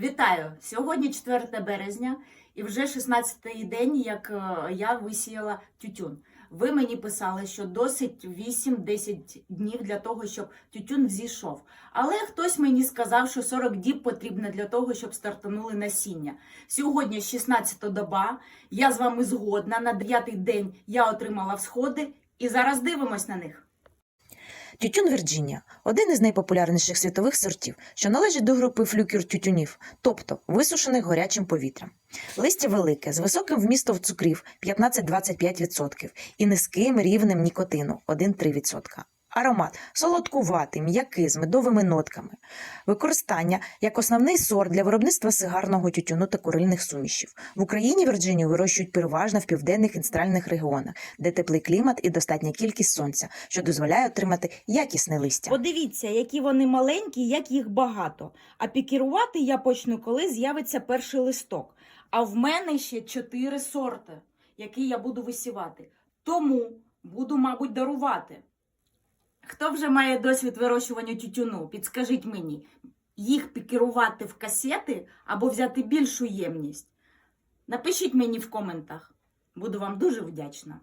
Вітаю! Сьогодні 4 березня і вже 16-й день, як е, я висіяла тютюн. Ви мені писали, що досить 8-10 днів для того, щоб тютюн взійшов. Але хтось мені сказав, що 40 діб потрібно для того, щоб стартанули насіння. Сьогодні 16 доба. Я з вами згодна. На 9-й день я отримала всходи, і зараз дивимось на них. Тютюн Вірджинія один із найпопулярніших світових сортів, що належить до групи флюкер тютюнів, тобто висушених горячим повітрям. Листя велике, з високим вмістом цукрів 15-25% і низьким рівнем нікотину 1-3%. Аромат солодкуватий, м'який, з медовими нотками. Використання як основний сорт для виробництва сигарного тютюну та курильних сумішів. В Україні Вірджинію вирощують переважно в південних і центральних регіонах, де теплий клімат і достатня кількість сонця, що дозволяє отримати якісне листя. Подивіться, які вони маленькі, як їх багато. А пікірувати я почну, коли з'явиться перший листок. А в мене ще 4 сорти, які я буду висівати. Тому буду, мабуть, дарувати. Хто вже має досвід вирощування тютюну, підскажіть мені, їх пікірувати в касети або взяти більшу ємність? Напишіть мені в коментах. Буду вам дуже вдячна.